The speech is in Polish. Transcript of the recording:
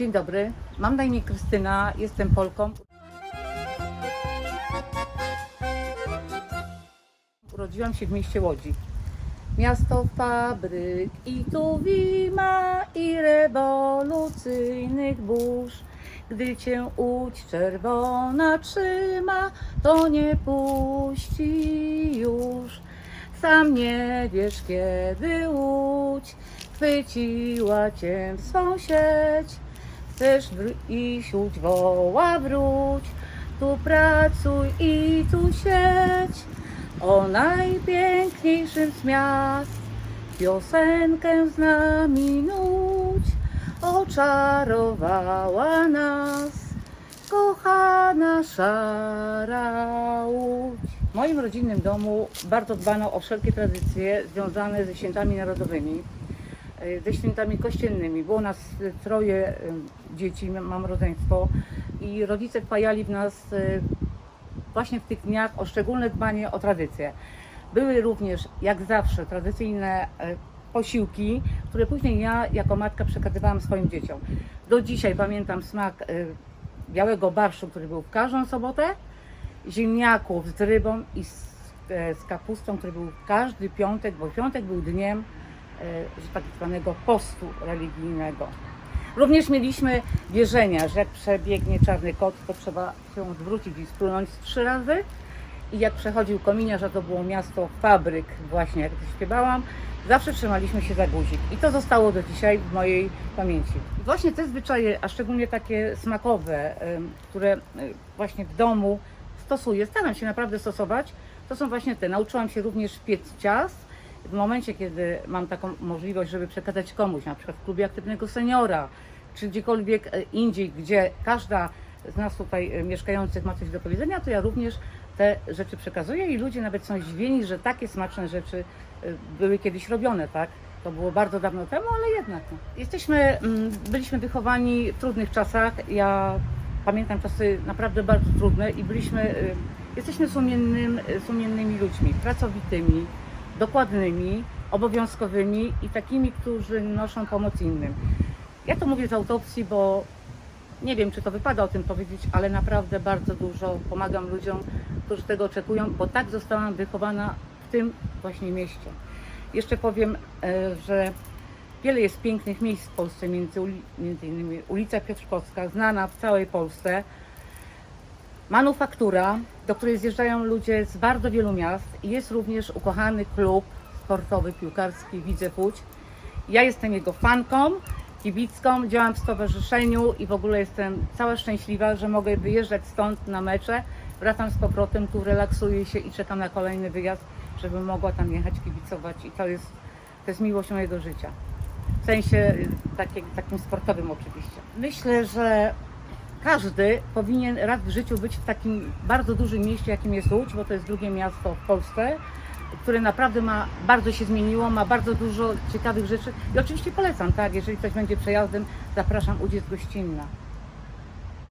Dzień dobry, mam na imię Krystyna, jestem Polką. Urodziłam się w mieście Łodzi. Miasto fabryk i tu wima i rewolucyjnych burz. Gdy cię łódź czerwona trzyma, to nie puści już. Sam nie wiesz, kiedy łódź chwyciła cię w swą sieć. Chcesz iść, łódź woła wróć, tu pracuj i tu siedź. O najpiękniejszym z miast piosenkę z nami nuć. Oczarowała nas kochana szara łódź. W moim rodzinnym domu bardzo dbano o wszelkie tradycje związane ze świętami narodowymi, ze świętami kościelnymi. Było nas troje e, dzieci, mam rodzeństwo i rodzice wpajali w nas e, właśnie w tych dniach o szczególne dbanie o tradycje. Były również, jak zawsze, tradycyjne e, posiłki, które później ja jako matka przekazywałam swoim dzieciom. Do dzisiaj pamiętam smak e, białego barszu, który był w każdą sobotę, ziemniaków z rybą i z, e, z kapustą, który był każdy piątek, bo piątek był dniem e, tak zwanego postu religijnego. Również mieliśmy wierzenia, że jak przebiegnie czarny kot, to trzeba się odwrócić i splunąć trzy razy. I jak przechodził kominiarz, a to było miasto fabryk, właśnie jak to śpiewałam, zawsze trzymaliśmy się za guzik. I to zostało do dzisiaj w mojej pamięci. Właśnie te zwyczaje, a szczególnie takie smakowe, które e, właśnie w domu stosuję, staram się naprawdę stosować, to są właśnie te. Nauczyłam się również piec ciast. W momencie, kiedy mam taką możliwość, żeby przekazać komuś, na przykład w klubie aktywnego seniora, czy gdziekolwiek e, indziej, gdzie każda z nas tutaj e, mieszkających ma coś do powiedzenia, to ja również te rzeczy przekazuję i ludzie nawet są zdziwieni, że takie smaczne rzeczy e, były kiedyś robione, tak? To było bardzo dawno temu, ale jednak. No. Jesteśmy, mm, byliśmy wychowani w trudnych czasach. Ja pamiętam czasy naprawdę bardzo trudne i byliśmy, jesteśmy sumiennym, sumiennymi ludźmi, pracowitymi, dokładnymi, obowiązkowymi i takimi, którzy noszą pomoc innym. Ja to mówię z autopsji, bo nie wiem, czy to wypada o tym powiedzieć, ale naprawdę bardzo dużo pomagam ludziom, którzy tego oczekują, bo tak zostałam wychowana w tym właśnie mieście. Jeszcze powiem, e, że wiele jest pięknych miejsc w Polsce, między, między innymi ulica Piotrkowska, znana w całej Polsce. Manufaktura, do której zjeżdżają ludzie z bardzo wielu miast i jest również ukochany klub sportowy, piłkarski Widzę Łódź. Ja jestem jego fanką, kibicką, działam w stowarzyszeniu i w ogóle jestem cała szczęśliwa, że mogę wyjeżdżać stąd na mecze. Wracam z powrotem, tu relaksuję się i czekam na kolejny wyjazd, żebym mogła tam jechać, kibicować i to jest, to jest miłość mojego życia. W sensie y, takim, takim sportowym oczywiście. Myślę, że każdy powinien raz w życiu być w takim bardzo dużym mieście, jakim jest Łódź, bo to jest drugie miasto w Polsce, które naprawdę ma, bardzo się zmieniło, ma bardzo dużo ciekawych rzeczy i oczywiście polecam, tak, jeżeli ktoś będzie przejazdem, zapraszam, Łódź jest gościnna.